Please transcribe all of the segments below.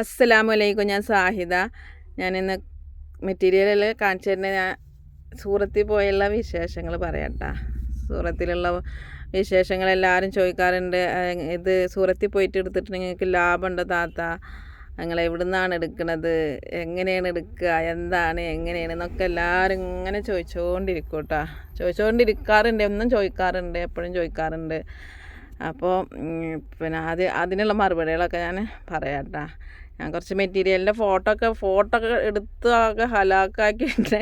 അസ്സലാമലൈക്കും ഞാൻ സാഹിദ. ഞാനിന്ന് മെറ്റീരിയലിൽ കാണിച്ചു തരുന്ന ഞാൻ സൂറത്തിൽ പോയുള്ള വിശേഷങ്ങൾ പറയട്ടാ. സൂറത്തിലുള്ള വിശേഷങ്ങൾ എല്ലാവരും ചോദിക്കാറുണ്ട്. ഇത് സൂറത്തിൽ പോയിട്ട് എടുത്തിട്ട് നിങ്ങൾക്ക് ലാഭമുണ്ടോ താത്ത? നിങ്ങൾ എവിടെ നിന്നാണ് എടുക്കുന്നത് എങ്ങനെയാണ് എടുക്കുക? എന്താണ്? എങ്ങനെയാണ്? എന്നൊക്കെ എല്ലാവരും ഇങ്ങനെ ചോദിച്ചുകൊണ്ടിരിക്കും കേട്ടോ ചോദിച്ചുകൊണ്ടിരിക്കാറുണ്ട് എന്നും ചോദിക്കാറുണ്ട്. എപ്പോഴും ചോദിക്കാറുണ്ട്. അപ്പോൾ പിന്നെ അത് അതിനുള്ള മറുപടികളൊക്കെ ഞാൻ പറയാം കേട്ടോ ഞാൻ കുറച്ച് മെറ്റീരിയലിന്റെ ഫോട്ടോ ഒക്കെ ഫോട്ടോ ഒക്കെ എടുത്ത് ഒക്കെ ഹലാക്കാക്കിയിട്ട്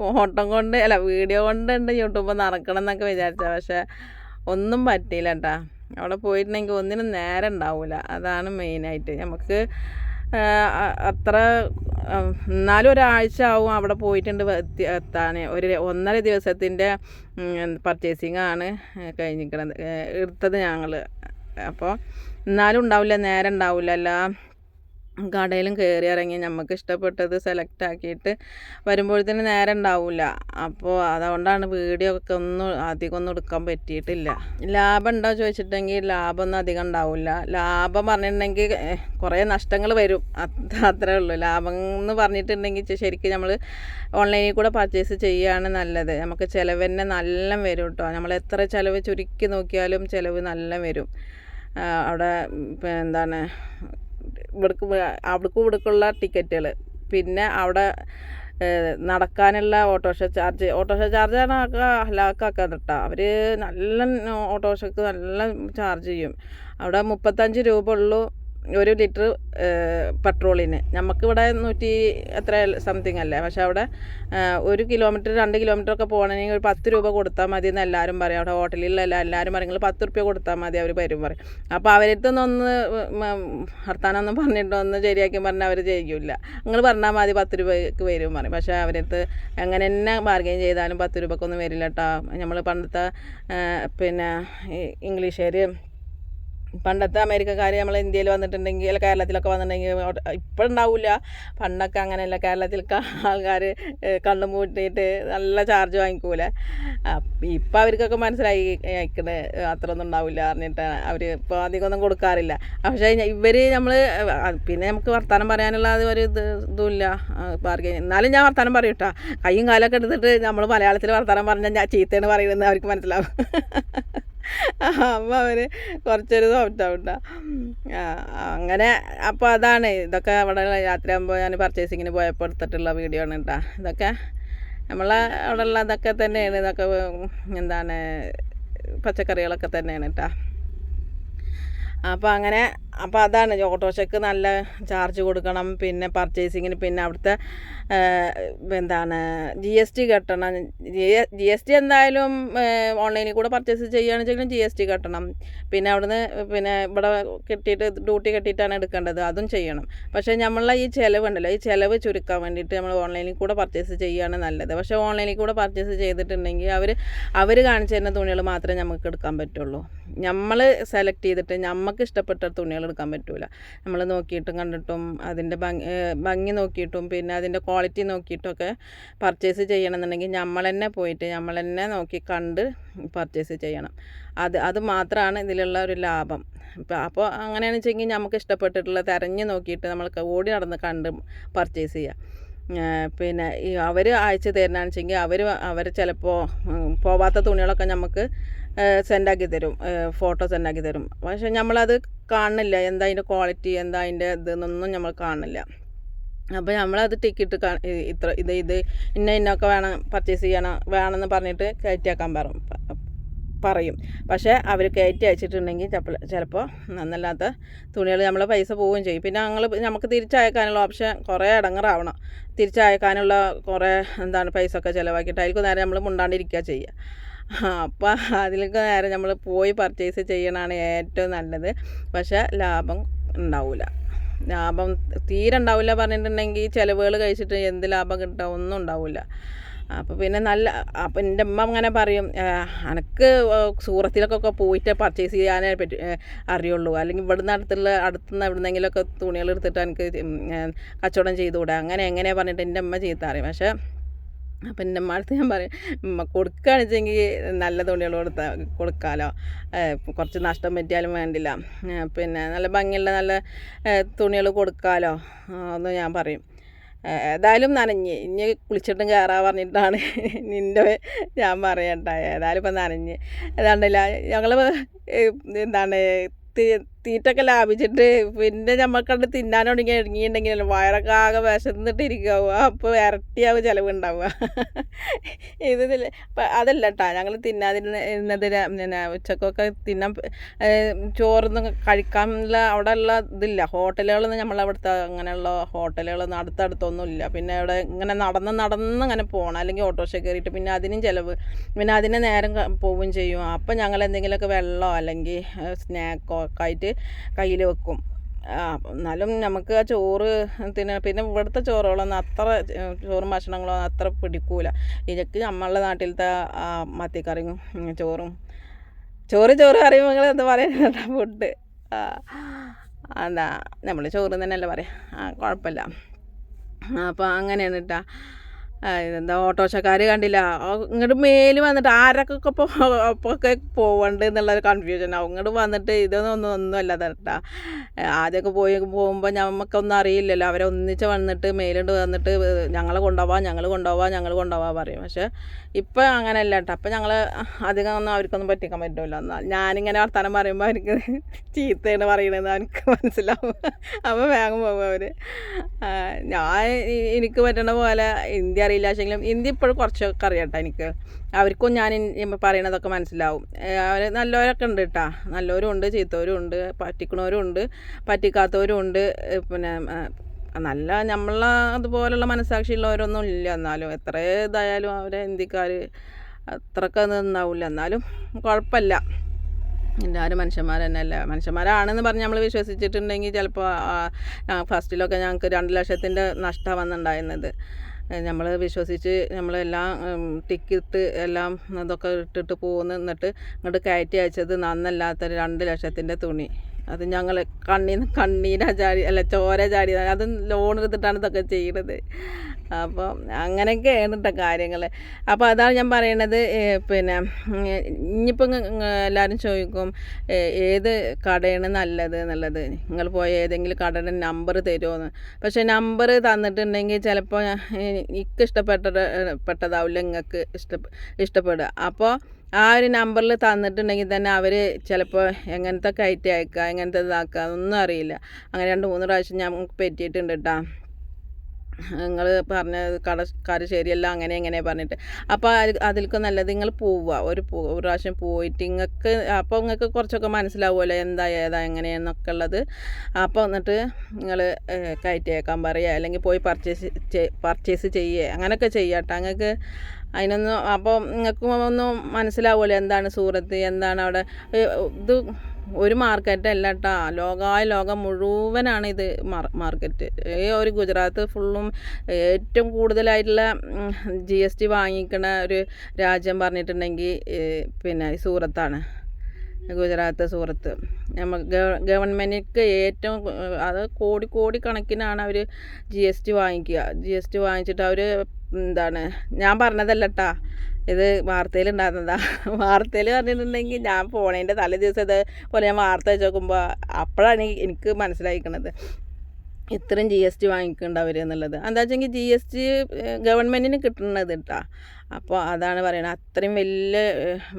ഫോട്ടോ കൊണ്ട് അല്ല വീഡിയോ കൊണ്ട് ഉണ്ട് യൂട്യൂബിൽ നടക്കണം എന്നൊക്കെ വിചാരിച്ച പക്ഷേ ഒന്നും പറ്റിയില്ല കേട്ടാ അവിടെ പോയിട്ടുണ്ടെങ്കിൽ ഒന്നിനും നേരം ഉണ്ടാവില്ല അതാണ് മെയിനായിട്ട് നമുക്ക് അത്ര എന്നാലും ഒരാഴ്ച ആവും അവിടെ പോയിട്ടുണ്ട് എത്തി എത്താൻ ഒരു ഒന്നര ദിവസത്തിന്റെ പർച്ചേസിങ് ആണ് കഴിഞ്ഞിരിക്കുന്നത് എടുത്തത് ഞങ്ങൾ അപ്പോൾ എന്നാലും ഉണ്ടാവില്ല നേരം ഉണ്ടാവില്ല. എല്ലാം കടയിലും കയറി ഇറങ്ങി നമുക്ക് ഇഷ്ടപ്പെട്ടത് സെലക്ട് ആക്കിയിട്ട് വരുമ്പോഴത്തേന് നേരം ഉണ്ടാവില്ല അപ്പോൾ അതുകൊണ്ടാണ് വീഡിയോ ഒക്കെ ഒന്നും അധികം ഒന്നും എടുക്കാൻ പറ്റിയിട്ടില്ല. ലാഭം ഉണ്ടോ ലാഭം ലാഭമൊന്നും അധികം ഉണ്ടാവില്ല ലാഭം പറഞ്ഞിട്ടുണ്ടെങ്കിൽ കുറേ നഷ്ടങ്ങൾ വരും. അത്ര ഉള്ളൂ. ലാഭം എന്ന് പറഞ്ഞിട്ടുണ്ടെങ്കിൽ ശരിക്കും നമ്മൾ ഓൺലൈനിൽ കൂടെ പർച്ചേസ് ചെയ്യുകയാണ് നല്ലത്. നമുക്ക് ചിലവ് തന്നെ നല്ല വരും കേട്ടോ നമ്മൾ എത്ര ചിലവ് ചുരുക്കി നോക്കിയാലും ചിലവ് നല്ല വരും. അവിടെ എന്താണ് ഇവിടേക്ക് അവിടേക്കും ഇവിടേക്കുള്ള ടിക്കറ്റുകൾ പിന്നെ അവിടെ നടക്കാനുള്ള ഓട്ടോറിക്ഷ ചാർജ്. ഓട്ടോറിക്ഷ ചാർജാണ് ഒക്കെ ഹലാക്കാക്കുക കേട്ടോ അവർ നല്ല ഓട്ടോറിക്ഷക്ക് നല്ല ചാർജ് ചെയ്യും. അവിടെ മുപ്പത്തഞ്ച് രൂപ ഉള്ളൂ. ഒരു ലിറ്റർ പെട്രോളിന്. നമുക്കിവിടെ നൂറ്റി എത്ര സംതിങ് അല്ലേ? പക്ഷേ അവിടെ ഒരു കിലോമീറ്റർ രണ്ട് കിലോമീറ്റർ ഒക്കെ പോകണമെങ്കിൽ ഒരു പത്ത് രൂപ കൊടുത്താൽ മതി എന്ന് എല്ലാവരും പറയും. അവിടെ ഹോട്ടലിലല്ല എല്ലാവരും പറയും നിങ്ങൾ പത്ത് റുപ്യ കൊടുത്താൽ മതി അവർ വരും പറയും. അപ്പോൾ അവരുടെ ഒന്ന് വർത്താനൊന്നും പറഞ്ഞിട്ട് ഒന്ന് ശരിയാക്കി പറഞ്ഞാൽ അവർ ചെയ്യില്ല നിങ്ങൾ പറഞ്ഞാൽ മതി പത്ത് രൂപയ്ക്ക് വരും പറയും. പക്ഷേ അവരടുത്ത് എങ്ങനെ തന്നെ ബാർഗെയിൻ ചെയ്താലും പത്ത് രൂപക്കൊന്നും വരില്ല കേട്ടോ നമ്മൾ പണ്ടത്തെ പിന്നെ ഇംഗ്ലീഷുകാർ പണ്ടത്തെ അമേരിക്കക്കാർ നമ്മൾ ഇന്ത്യയിൽ വന്നിട്ടുണ്ടെങ്കിൽ അല്ല കേരളത്തിലൊക്കെ വന്നിട്ടുണ്ടെങ്കിൽ ഇപ്പോഴുണ്ടാവില്ല പണ്ടൊക്കെ അങ്ങനെയല്ല കേരളത്തിലൊക്കെ ആൾക്കാർ കണ്ണു മൂട്ടിയിട്ട് നല്ല ചാർജ് വാങ്ങിക്കൂലേ? ഇപ്പം അവർക്കൊക്കെ മനസ്സിലായി അയക്കണേ അത്ര ഒന്നും ഉണ്ടാവില്ല പറഞ്ഞിട്ട് അവർ ഇപ്പോൾ അധികം ഒന്നും കൊടുക്കാറില്ല. പക്ഷേ ഇവർ നമ്മൾ പിന്നെ നമുക്ക് വർത്തമാനം പറയാനുള്ള അത് ഒരു ഇത് ഇതുമില്ല. ബാർഗെയിൻ. എന്നാലും ഞാൻ വർത്തമാനം പറയും കേട്ടോ കൈയും കാലൊക്കെ എടുത്തിട്ട് നമ്മൾ മലയാളത്തിൽ വർത്തമാനം പറഞ്ഞാൽ ഞാൻ ചീത്തയാണ് പറയുന്നത് അവർക്ക് മനസ്സിലാവും. അപ്പോൾ അവർ കുറച്ചൊരു സോഫ്റ്റ് ആ, അങ്ങനെ അപ്പോൾ അതാണ് ഇതൊക്കെ അവിടെ രാത്രിയാകുമ്പോൾ ഞാൻ പർച്ചേസിങ്ങിന് പോയപ്പോൾ എടുത്തിട്ടുള്ള വീഡിയോ ആണ് കേട്ടോ ഇതൊക്കെ നമ്മളെ അവിടെ ഉള്ള ഇതൊക്കെ തന്നെയാണ് ഇതൊക്കെ എന്താണ് പച്ചക്കറികളൊക്കെ തന്നെയാണ് കേട്ടോ അപ്പോൾ അങ്ങനെ അപ്പോൾ അതാണ് ഓട്ടോറിക്ഷയ്ക്ക് നല്ല ചാർജ് കൊടുക്കണം പിന്നെ പർച്ചേസിങ്ങിന് പിന്നെ അവിടുത്തെ എന്താണ് ജി എസ് ടി കെട്ടണം. ജി എസ് ടി എന്തായാലും ഓൺലൈനിൽ കൂടെ പർച്ചേസ് ചെയ്യുകയാണെങ്കിലും ജി എസ് ടി കെട്ടണം. പിന്നെ അവിടുന്ന് പിന്നെ ഇവിടെ കെട്ടിയിട്ട് ഡ്യൂട്ടി കെട്ടിയിട്ടാണ് എടുക്കേണ്ടത് അതും ചെയ്യണം. പക്ഷേ നമ്മളെ ഈ ചിലവുണ്ടല്ലോ ഈ ചിലവ് ചുരുക്കാൻ വേണ്ടിയിട്ട് നമ്മൾ ഓൺലൈനിൽ കൂടെ പർച്ചേസ് ചെയ്യുകയാണ് നല്ലത്. പക്ഷേ ഓൺലൈനിൽ കൂടെ പർച്ചേസ് ചെയ്തിട്ടുണ്ടെങ്കിൽ അവർ അവർ കാണിച്ചു തരുന്ന തുണികൾ മാത്രമേ നമുക്ക് എടുക്കാൻ പറ്റുള്ളൂ. നമ്മൾ സെലക്ട് ചെയ്തിട്ട് നമുക്ക് ഇഷ്ടപ്പെട്ട തുണികൾ എടുക്കാൻ പറ്റില്ല നമ്മൾ നോക്കിയിട്ടും കണ്ടിട്ടും അതിന്റെ ഭംഗി ഭംഗി നോക്കിയിട്ടും പിന്നെ അതിന്റെ ക്വാളിറ്റി നോക്കിയിട്ടൊക്കെ പർച്ചേസ് ചെയ്യണമെന്നുണ്ടെങ്കിൽ നമ്മൾ തന്നെ പോയിട്ട് നമ്മൾ തന്നെ നോക്കി കണ്ട് പർച്ചേസ് ചെയ്യണം. അത് അത് മാത്രമാണ് ഇതിലുള്ള ഒരു ലാഭം. ഇപ്പം അപ്പോൾ അങ്ങനെയാണെന്ന് വെച്ചെങ്കിൽ നമുക്ക് ഇഷ്ടപ്പെട്ടിട്ടുള്ള തിരഞ്ഞ് നോക്കിയിട്ട് നമ്മൾ ഓടി നടന്ന് കണ്ട് പർച്ചേസ് ചെയ്യാം. പിന്നെ അവർ അയച്ചു തരുന്നതാണെന്ന് വെച്ചെങ്കിൽ അവർ അവർ ചിലപ്പോൾ പോവാത്ത തുണികളൊക്കെ നമുക്ക് സെൻഡാക്കി തരും. ഫോട്ടോ സെൻഡാക്കി തരും. പക്ഷെ നമ്മളത് കാണുന്നില്ല. എന്താ അതിന്റെ ക്വാളിറ്റി എന്താ അതിന്റെ ഇതെന്നൊന്നും നമ്മൾ കാണുന്നില്ല. അപ്പോൾ നമ്മളത് ടിക്കറ്റ് കാ ഇത്ര ഇത് ഇത് ഇന്ന ഇന്നൊക്കെ വേണം പർച്ചേസ് ചെയ്യണം വേണമെന്ന് പറഞ്ഞിട്ട് കയറ്റിയാക്കാൻ പറയും. പറയും. പക്ഷേ അവർ കയറ്റി അയച്ചിട്ടുണ്ടെങ്കിൽ ചിലപ്പോൾ ചിലപ്പോൾ നന്നല്ലാത്ത തുണികൾ നമ്മൾ പൈസ പോവുകയും ചെയ്യും. പിന്നെ ഞങ്ങൾ നമുക്ക് തിരിച്ചയക്കാനുള്ള ഓപ്ഷൻ കുറേ ഇടങ്ങറാവണം തിരിച്ചയക്കാനുള്ള കുറേ എന്താണ് പൈസ ഒക്കെ ചിലവാക്കിയിട്ട് അതിലേക്ക് നേരെ നമ്മൾ മുണ്ടാണ്ടിരിക്കുക ചെയ്യുക. അപ്പോൾ അതിലൊക്കെ നേരെ നമ്മൾ പോയി പർച്ചേസ് ചെയ്യണതാണ് ഏറ്റവും നല്ലത്. പക്ഷേ ലാഭം ഉണ്ടാവില്ല ലാഭം തീരെ ഉണ്ടാവില്ല പറഞ്ഞിട്ടുണ്ടെങ്കിൽ ചിലവുകൾ കഴിച്ചിട്ട് എന്ത് ലാഭം കിട്ടുക ഒന്നും ഉണ്ടാവില്ല അപ്പോൾ പിന്നെ നല്ല അപ്പം എന്റെ അമ്മ അങ്ങനെ പറയും എനിക്ക് സൂറത്തിലൊക്കെ പോയിട്ട് പർച്ചേസ് ചെയ്യാനേ പറ്റി അറിയുള്ളൂ. അല്ലെങ്കിൽ ഇവിടുന്ന് അടുത്തുള്ള അടുത്തുനിന്ന് എവിടുന്നെങ്കിലുമൊക്കെ തുണികൾ എടുത്തിട്ട് എനിക്ക് കച്ചവടം ചെയ്തുകൂടെ. അങ്ങനെ എങ്ങനെ പറഞ്ഞിട്ട് എന്റെ അമ്മ ചെയ്താറിയും പക്ഷേ അപ്പം എന്റെ അടുത്ത് ഞാൻ പറയും കൊടുക്കുകയാണെന്ന് വെച്ചെങ്കിൽ നല്ല തുണികൾ കൊടുത്താൽ കൊടുക്കാമല്ലോ കുറച്ച് നഷ്ടം പറ്റിയാലും വേണ്ടില്ല. പിന്നെ നല്ല ഭംഗിയുള്ള നല്ല തുണികൾ കൊടുക്കാമല്ലോ എന്ന് ഞാൻ പറയും. ഏതായാലും നനഞ്ഞ് ഇനി കുളിച്ചിട്ടും കയറാൻ പറഞ്ഞിട്ടാണ് നിന്റെ ഞാൻ പറയണ്ട ഏതായാലും ഇപ്പം നനഞ്ഞ്. ഏതാണ്ടല്ല ഞങ്ങൾ എന്താണ് തീറ്റൊക്കെ ലാഭിച്ചിട്ട് പിന്നെ നമ്മക്കണ്ട് തുടങ്ങി ഇറങ്ങിയിട്ടുണ്ടെങ്കിൽ വയറൊക്കെ ആകെ വിശന്നിട്ട് ഇരിക്കാവുക അപ്പോൾ ഇരട്ടിയാവും ചിലവുണ്ടാവുക. ഇത് അതല്ല കേട്ടോ ഞങ്ങൾ തിന്നാതിരുന്നത് പിന്നെ ഉച്ചക്കൊക്കെ തിന്നാൻ ചോറൊന്നും കഴിക്കാനുള്ള അവിടെ ഉള്ള ഇതില്ല. ഹോട്ടലുകളൊന്നും നമ്മളവിടുത്തെ അങ്ങനെയുള്ള ഹോട്ടലുകളൊന്നും അടുത്തടുത്തൊന്നും ഇല്ല പിന്നെ അവിടെ ഇങ്ങനെ നടന്ന് നടന്ന് അങ്ങനെ പോകണം അല്ലെങ്കിൽ ഓട്ടോറിക്ഷ കയറിയിട്ട് പിന്നെ അതിനും ചിലവ്. പിന്നെ അതിന് നേരം പോവുകയും ചെയ്യും. അപ്പം ഞങ്ങൾ എന്തെങ്കിലുമൊക്കെ വെള്ളമോ അല്ലെങ്കിൽ സ്നാക്കോ ഒക്കെ ആയിട്ട് കയ്യിൽ വെക്കും. എന്നാലും നമുക്ക് ആ ചോറ് പിന്നെ പിന്നെ ഇവിടുത്തെ ചോറുകളൊന്നും അത്ര ചോറും ഭക്ഷണങ്ങളൊന്നും അത്ര പിടിക്കൂല. ഇതൊക്കെ നമ്മളുടെ നാട്ടിലത്തെ മത്തിക്കറിയും ചോറും. ചോറ് ചോറ് അറിയുമ്പോൾ നിങ്ങൾ എന്താ പറയുന്നത് ഫുഡ് എന്താ നമ്മൾ ചോറ് തന്നെയല്ലേ പറയാം. കുഴപ്പമില്ല അപ്പോൾ അങ്ങനെയാണ് കേട്ടോ എന്താ ഓട്ടോറിക്ഷക്കാർ കണ്ടില്ല. ഇങ്ങോട്ട് മേൽ വന്നിട്ട് ആരൊക്കെ ഇപ്പോൾ ഒപ്പൊക്കെ എന്നുള്ളൊരു കൺഫ്യൂഷൻ ആവും ഇങ്ങോട്ട് വന്നിട്ട് ഇതൊന്നും ഒന്നും ഒന്നുമല്ല തരട്ടാ ആദ്യമൊക്കെ പോയി പോകുമ്പോൾ നമുക്കൊന്നും അറിയില്ലല്ലോ. അവരെ ഒന്നിച്ച് വന്നിട്ട് മേലുണ്ട് വന്നിട്ട് ഞങ്ങളെ കൊണ്ടുപോവാം ഞങ്ങൾ കൊണ്ടുപോവാം ഞങ്ങൾ കൊണ്ടുപോവാം പറയും. പക്ഷേ ഇപ്പം അങ്ങനെയല്ല കേട്ടോ. അപ്പം ഞങ്ങൾ അധികം ഒന്നും അവർക്കൊന്നും പറ്റിക്കാൻ പറ്റുമല്ലോ എന്നാൽ ഞാനിങ്ങനെ വർത്തമാനം പറയുമ്പോൾ എനിക്ക് ചീത്തയാണ് പറയണത്. എനിക്ക് മനസ്സിലാവും. അപ്പോൾ വേഗം പോകും അവർ ഞാൻ എനിക്ക് പറ്റണ പോലെ ഹിന്ദി അറിയില്ല പക്ഷെങ്കിലും ഹിന്ദി ഇപ്പോഴും കുറച്ചൊക്കെ അറിയാം കേട്ടോ എനിക്ക്. അവർക്കും ഞാൻ പറയണതൊക്കെ മനസ്സിലാവും. അവർ നല്ലവരൊക്കെ ഉണ്ട് കേട്ടോ നല്ലവരും ഉണ്ട് ചീത്തവരും ഉണ്ട് പറ്റിക്കണവരും ഉണ്ട് പറ്റിക്കാത്തവരും ഉണ്ട്. പിന്നെ നല്ല നമ്മളെ അതുപോലുള്ള മനസ്സാക്ഷിയുള്ളവരൊന്നും ഇല്ല. എന്നാലും എത്ര ഇതായാലും അവരെ ഹിന്ദിക്കാർ അത്രയ്ക്ക് നിന്നാവില്ല എന്നാലും കുഴപ്പമില്ല. എല്ലാവരും മനുഷ്യന്മാർ തന്നെയല്ലേ മനുഷ്യന്മാരാണെന്ന് പറഞ്ഞ് നമ്മൾ വിശ്വസിച്ചിട്ടുണ്ടെങ്കിൽ ചിലപ്പോൾ ഫസ്റ്റിലൊക്കെ ഞങ്ങൾക്ക് രണ്ട് ലക്ഷത്തിന്റെ നഷ്ടമാണ് വന്നിട്ടുണ്ടായിരുന്നത്. നമ്മൾ വിശ്വസിച്ച് നമ്മളെല്ലാം ടിക്കറ്റ് എല്ലാം അതൊക്കെ ഇട്ടിട്ട് പോകുന്നു എന്നിട്ട് ഇങ്ങോട്ട് കയറ്റി അയച്ചത് നന്നല്ലാത്തൊരു രണ്ട് ലക്ഷത്തിന്റെ തുണി. അത് ഞങ്ങൾ കണ്ണീന്ന് കണ്ണീരാ ചാടി അല്ല ചോര ചാടി അത് ലോൺ എടുത്തിട്ടാണ് ഇതൊക്കെ ചെയ്യുന്നത് അപ്പോൾ അങ്ങനെയൊക്കെയാണ് കേട്ടോ കാര്യങ്ങൾ അപ്പോൾ അതാണ് ഞാൻ പറയണത് പിന്നെ ഇനിയിപ്പം എല്ലാവരും ചോദിക്കും ഏത് കടയാണ് നല്ലത് എന്നുള്ളത്. നിങ്ങൾ പോയ ഏതെങ്കിലും കടയുടെ നമ്പർ തരുമോയെന്ന് പക്ഷേ നമ്പർ തന്നിട്ടുണ്ടെങ്കിൽ ചിലപ്പോൾ എനിക്ക് ഇഷ്ടപ്പെട്ട പെട്ടതാവില്ല നിങ്ങൾക്ക് ഇഷ്ട ഇഷ്ടപ്പെടുക. അപ്പോൾ ആ ഒരു നമ്പറിൽ തന്നിട്ടുണ്ടെങ്കിൽ തന്നെ അവർ ചിലപ്പോൾ എങ്ങനത്തെ കയറ്റി അയക്കുക എങ്ങനത്തെ ഇതാക്കുക ഒന്നും അറിയില്ല. അങ്ങനെ രണ്ട് മൂന്ന് പ്രാവശ്യം ഞങ്ങൾക്ക് പറ്റിയിട്ടുണ്ട് കേട്ടോ നിങ്ങൾ പറഞ്ഞ കട കടക്കാർ ശരിയല്ല അങ്ങനെ എങ്ങനെ പറഞ്ഞിട്ട്. അപ്പോൾ അതിൽക്ക് നല്ലത് നിങ്ങൾ പോവുക. ഒരു പ്രാവശ്യം പോയിട്ട് നിങ്ങൾക്ക് അപ്പോൾ നിങ്ങൾക്ക് കുറച്ചൊക്കെ മനസ്സിലാവുമല്ലോ എന്താ ഏതാ എങ്ങനെയെന്നൊക്കെ ഉള്ളത്. അപ്പോൾ എന്നിട്ട് നിങ്ങൾ കയറ്റിയേക്കാൻ പറയുക. അല്ലെങ്കിൽ പോയി പർച്ചേസ് പർച്ചേസ് ചെയ്യുക അങ്ങനെയൊക്കെ ചെയ്യാം കേട്ടോ നിങ്ങൾക്ക് അതിനൊന്നും അപ്പോൾ നിങ്ങൾക്ക് ഒന്നും മനസ്സിലാവുമല്ലോ എന്താണ് സൂറത്ത് എന്താണ് അവിടെ? ഇത് ഒരു മാർക്കറ്റ് അല്ല കേട്ടോ. ലോകമായ ലോകം മുഴുവനാണ് ഇത് മാർക്കറ്റ്. ഒരു ഗുജറാത്ത് ഫുള്ളും ഏറ്റവും കൂടുതലായിട്ടുള്ള ജി എസ് ടി വാങ്ങിക്കണ ഒരു രാജ്യം പറഞ്ഞിട്ടുണ്ടെങ്കിൽ പിന്നെ സൂറത്താണ്. ഗുജറാത്ത് സൂറത്ത്. നമ്മൾ ഗവൺമെന്റിക്ക് ഏറ്റവും അത് കോടി കോടി കണക്കിനാണ് അവർ ജി എസ് ടി വാങ്ങിക്കുക. ജി എസ് ടി വാങ്ങിച്ചിട്ട് അവർ എന്താണ് ഞാൻ പറഞ്ഞതല്ല കേട്ടാ ഇത് വാർത്തയിൽ ഉണ്ടാകുന്നതാ വാർത്തയിൽ പറഞ്ഞിട്ടുണ്ടെങ്കിൽ ഞാൻ പോണേന്റെ തലേ ദിവസം ഇത് പോലെ ഞാൻ വാർത്ത വെച്ച് നോക്കുമ്പോൾ അപ്പോഴാണ് എനിക്ക് മനസ്സിലായിക്കണത്. ഇത്രയും ജി എസ് ടി വാങ്ങിക്കുന്നുണ്ട് അവർ എന്നുള്ളത്. എന്താ വെച്ചെങ്കിൽ ജി എസ് ടി ഗവൺമെന്റിന് കിട്ടുന്നത് കേട്ടോ അപ്പോൾ അതാണ് പറയുന്നത് അത്രയും വലിയ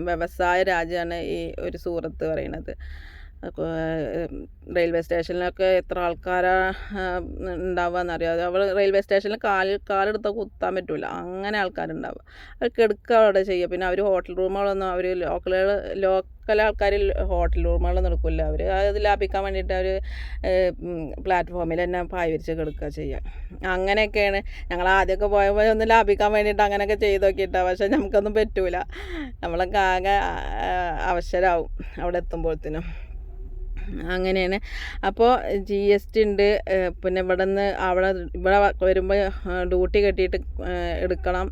വ്യവസായ രാജ്യമാണ് ഈ ഒരു സൂറത്ത് പറയുന്നത് റെയിൽവേ സ്റ്റേഷനിലൊക്കെ എത്ര ആൾക്കാരാ ഉണ്ടാവുക എന്നറിയാം അവൾ റെയിൽവേ സ്റ്റേഷനിൽ കാലിൽ കാലെടുത്ത കുത്താൻ പറ്റില്ല അങ്ങനെ ആൾക്കാരുണ്ടാവുക അവർ കിടക്കുക അവിടെ ചെയ്യുക പിന്നെ അവർ ഹോട്ടൽ റൂമുകളൊന്നും അവർ ലോക്കലുകൾ ലോക്കൽ ആൾക്കാർ ഹോട്ടൽ റൂമുകളൊന്നും എടുക്കില്ല അവർ അത് ലാഭിക്കാൻ വേണ്ടിയിട്ട് അവർ പ്ലാറ്റ്ഫോമിൽ തന്നെ പായ വിരിച്ച് കിടക്കുക ചെയ്യുക അങ്ങനെയൊക്കെയാണ്. ഞങ്ങൾ ആദ്യമൊക്കെ പോയപ്പോൾ ഒന്ന് ലാഭിക്കാൻ വേണ്ടിയിട്ട് അങ്ങനെയൊക്കെ ചെയ്ത് നോക്കിയിട്ടാണ് പക്ഷേ നമുക്കൊന്നും പറ്റൂല. നമ്മളൊക്കെ ആകെ അവസരമാവും അവിടെ എത്തുമ്പോഴത്തേനും. അങ്ങനെയാണ്. അപ്പോൾ ജി എസ് ടി ഉണ്ട്. പിന്നെ ഇവിടെ നിന്ന് അവിടെ ഇവിടെ വരുമ്പോൾ ഡ്യൂട്ടി കെട്ടിയിട്ട് എടുക്കണം.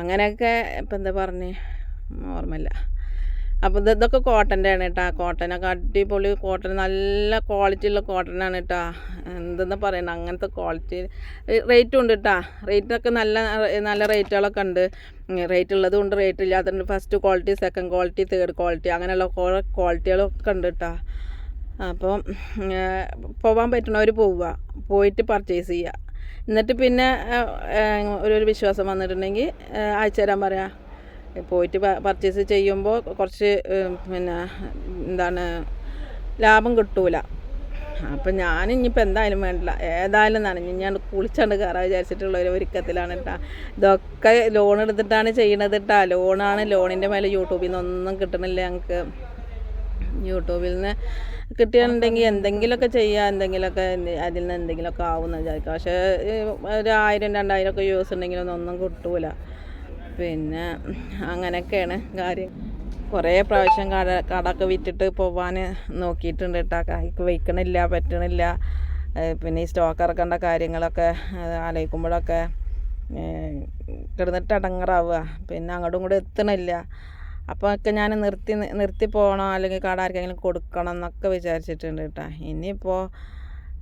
അങ്ങനെയൊക്കെ ഇപ്പം എന്താ പറഞ്ഞേ? ഓർമ്മയില്ല. അപ്പോൾ ഇത് ഇതൊക്കെ കോട്ടന്റെ ആണ് കേട്ടോ കോട്ടനൊക്കെ അടിപൊളി കോട്ടൺ നല്ല ക്വാളിറ്റി ഉള്ള കോട്ടനാണ് കേട്ടോ എന്തെന്ന് പറയണം അങ്ങനത്തെ ക്വാളിറ്റി റേറ്റും ഉണ്ട് കേട്ടോ റേറ്റൊക്കെ നല്ല നല്ല റേറ്റുകളൊക്കെ ഉണ്ട്. റേറ്റ് ഉള്ളതും ഉണ്ട് rate ഇല്ലാത്തതുണ്ട് first quality second quality third quality അങ്ങനെയുള്ള കുറേ ക്വാളിറ്റികളൊക്കെ ഉണ്ട് കേട്ടോ അപ്പം പോകാൻ പറ്റണവർ പോവുക. പോയിട്ട് പർച്ചേസ് ചെയ്യുക എന്നിട്ട് പിന്നെ ഒരു വിശ്വാസം വന്നിട്ടുണ്ടെങ്കിൽ അയച്ചു തരാൻ പറയാം. പോയിട്ട് പർച്ചേസ് ചെയ്യുമ്പോൾ കുറച്ച് പിന്നെ എന്താണ് ലാഭം കിട്ടൂല. അപ്പം ഞാൻ ഇനിയിപ്പോൾ എന്തായാലും വേണ്ടില്ല. ഏതായാലും നനഞ്ഞ് ഞാൻ കുളിച്ചാണ്ട് കയറാൻ വിചാരിച്ചിട്ടുള്ള ഒരു ഒരുക്കത്തിലാണ് കേട്ടോ ഇതൊക്കെ ലോൺ എടുത്തിട്ടാണ് ചെയ്യണത് കേട്ടോ ലോണാണ് ലോണിന്റെ മേലെ യൂട്യൂബിൽ നിന്നൊന്നും കിട്ടണില്ല ഞങ്ങൾക്ക് യൂട്യൂബിൽ നിന്ന് കിട്ടിയിട്ടുണ്ടെങ്കിൽ എന്തെങ്കിലുമൊക്കെ ചെയ്യുക എന്തെങ്കിലുമൊക്കെ അതിൽ നിന്ന് എന്തെങ്കിലുമൊക്കെ ആവുമെന്ന് വിചാരിക്കുക പക്ഷേ ഒരു ആയിരം രണ്ടായിരം ഒക്കെ യൂസ് ഉണ്ടെങ്കിലൊന്നും ഒന്നും കിട്ടൂല. പിന്നെ അങ്ങനെയൊക്കെയാണ് കാര്യം. കുറേ പ്രാവശ്യം കട കടമൊക്കെ വിറ്റിട്ട് പോവാൻ നോക്കിയിട്ടുണ്ട് കേട്ടോ. കായ്ക്ക് വയ്ക്കണില്ല പറ്റണില്ല. പിന്നെ ഈ സ്റ്റോക്ക് ഇറക്കേണ്ട കാര്യങ്ങളൊക്കെ ആലോചിക്കുമ്പോഴൊക്കെ കിടന്നിട്ട് അടങ്ങറാവുക പിന്നെ അങ്ങോട്ടും ഇങ്ങോട്ടും എത്തണില്ല. അപ്പോൾ ഒക്കെ ഞാൻ നിർത്തി നിർത്തി പോകണോ? അല്ലെങ്കിൽ കട ആർക്കെങ്കിലും കൊടുക്കണം എന്നൊക്കെ വിചാരിച്ചിട്ടുണ്ട് കേട്ടോ. ഇനിയിപ്പോൾ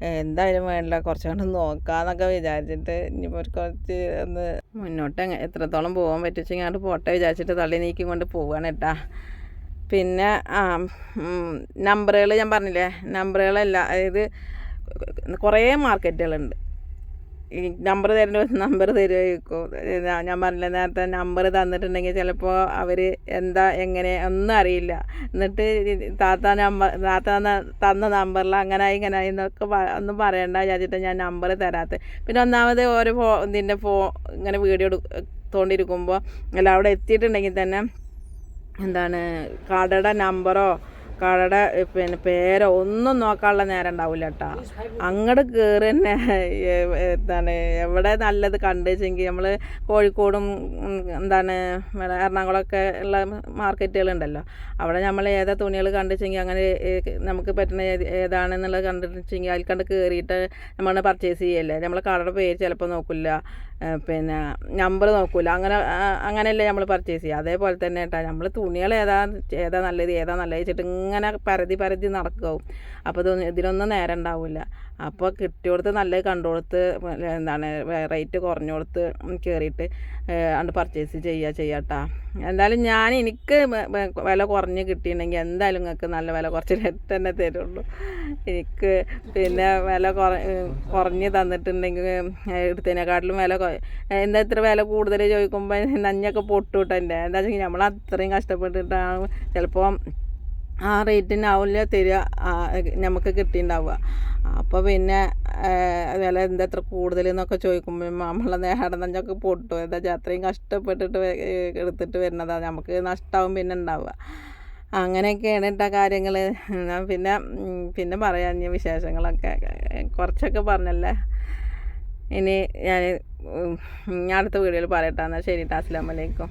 എന്തായാലും വേണ്ട കുറച്ചുകൊണ്ട് നോക്കാന്നൊക്കെ വിചാരിച്ചിട്ട് ഇനിയിപ്പോൾ കുറച്ച് ഒന്ന് മുന്നോട്ട് എത്രത്തോളം പോകാൻ പറ്റിച്ചെങ്കിൽ ഞാൻ പോട്ടെ വിചാരിച്ചിട്ട് തള്ളി നീക്കി കൊണ്ട് പോവുകയാണ് കേട്ടാ. പിന്നെ ആ നമ്പറുകൾ ഞാൻ പറഞ്ഞില്ലേ? നമ്പറുകളല്ല അതായത് കുറേ മാർക്കറ്റുകളുണ്ട്. ഈ നമ്പർ തരേണ്ട നമ്പർ തരുമായിരിക്കും ഞാൻ പറഞ്ഞില്ല നേരത്തെ നമ്പർ തന്നിട്ടുണ്ടെങ്കിൽ ചിലപ്പോൾ അവർ എന്താ എങ്ങനെ ഒന്നും അറിയില്ല. എന്നിട്ട് താത്ത നമ്പർ താത്ത തന്ന നമ്പറിൽ അങ്ങനെ ഇങ്ങനെ എന്നൊക്കെ ഒന്നും പറയണ്ട വിചാരിച്ചിട്ട് ഞാൻ നമ്പർ തരാത്ത. പിന്നെ ഒന്നാമത് ഓരോ ഫോ ഇതിന്റെ ഫോ ഇങ്ങനെ വീഡിയോ എടുത്തോണ്ടിരിക്കുമ്പോൾ അല്ല അവിടെ എത്തിയിട്ടുണ്ടെങ്കിൽ തന്നെ എന്താണ് കടയുടെ നമ്പറോ കടയുടെ പിന്നെ പേരോ ഒന്നും നോക്കാനുള്ള നേരം ഉണ്ടാവില്ല കേട്ടോ അങ്ങോട്ട് കയറി തന്നെ എന്താണ് എവിടെ നല്ലത് കണ്ടുവെച്ചെങ്കിൽ നമ്മൾ കോഴിക്കോടും എന്താണ് എറണാകുളമൊക്കെ ഉള്ള മാർക്കറ്റുകളുണ്ടല്ലോ. അവിടെ നമ്മൾ ഏതാ തുണികൾ കണ്ടുവെച്ചെങ്കിൽ അങ്ങനെ നമുക്ക് പറ്റുന്ന ഏതാണെന്നുള്ളത് കണ്ടിട്ടുവെച്ചെങ്കിൽ അതിൽ കണ്ട് കയറിയിട്ട് നമ്മൾ പർച്ചേസ് ചെയ്യല്ലേ. നമ്മൾ കടയുടെ പേര് ചിലപ്പോൾ നോക്കില്ല പിന്നെ നമ്പർ നോക്കില്ല അങ്ങനെ അങ്ങനെയല്ലേ നമ്മൾ പർച്ചേസ് ചെയ്യുക. അതേപോലെ തന്നെ കേട്ടോ നമ്മൾ തുണികൾ ഏതാ ഏതാ നല്ലത് ഏതാ നല്ലത് വെച്ചിട്ട് ഇങ്ങനെ പരതി പരതി നടക്കും അപ്പോൾ ഇതൊന്നും ഇതിനൊന്നും നേരം ഉണ്ടാവില്ല അപ്പോൾ കിട്ടിയോടത്ത് നല്ല കണ്ടുകൊടുത്ത് എന്താണ് റേറ്റ് കുറഞ്ഞു കൊടുത്ത് കയറിയിട്ട് അണ്ട് പർച്ചേസ് ചെയ്യുക ചെയ്യാട്ടാ. എന്തായാലും ഞാൻ എനിക്ക് വില കുറഞ്ഞ് കിട്ടിയിട്ടുണ്ടെങ്കിൽ എന്തായാലും നിങ്ങൾക്ക് നല്ല വില കുറച്ച് തന്നെ തരുള്ളൂ. എനിക്ക് പിന്നെ വില കുറ കുറഞ്ഞ് തന്നിട്ടുണ്ടെങ്കിൽ എടുത്തതിനെക്കാട്ടിലും വില എന്താ ഇത്ര വില കൂടുതൽ ചോദിക്കുമ്പോൾ നഞ്ഞൊക്കെ പൊട്ടുവിട്ടെ എന്താ വെച്ചെങ്കിൽ നമ്മൾ അത്രയും കഷ്ടപ്പെട്ടിട്ടാണ് ചിലപ്പോൾ ആ റേറ്റിനാവില്ല തരിക നമുക്ക് കിട്ടിയിട്ടുണ്ടാവുക അപ്പോൾ പിന്നെ വില എന്താ എത്ര കൂടുതൽ എന്നൊക്കെ ചോദിക്കുമ്പോൾ നമ്മളെ നേടം നഞ്ഞൊക്കെ പൊട്ടും. എന്താ അത്രയും കഷ്ടപ്പെട്ടിട്ട് എടുത്തിട്ട് വരുന്നതാണ് നമുക്ക് നഷ്ടമാവും പിന്നെ ഉണ്ടാവുക അങ്ങനെയൊക്കെയാണ് കേട്ടോ കാര്യങ്ങൾ പിന്നെ പിന്നെ പറയാം ഞാൻ വിശേഷങ്ങളൊക്കെ. കുറച്ചൊക്കെ പറഞ്ഞല്ലേ? ഇനി ഞാൻ ഞാൻ അടുത്ത വീഡിയോയിൽ പറയട്ടെ. എന്നാൽ ശരി ട്ടാ. അസ്സാം വലൈക്കും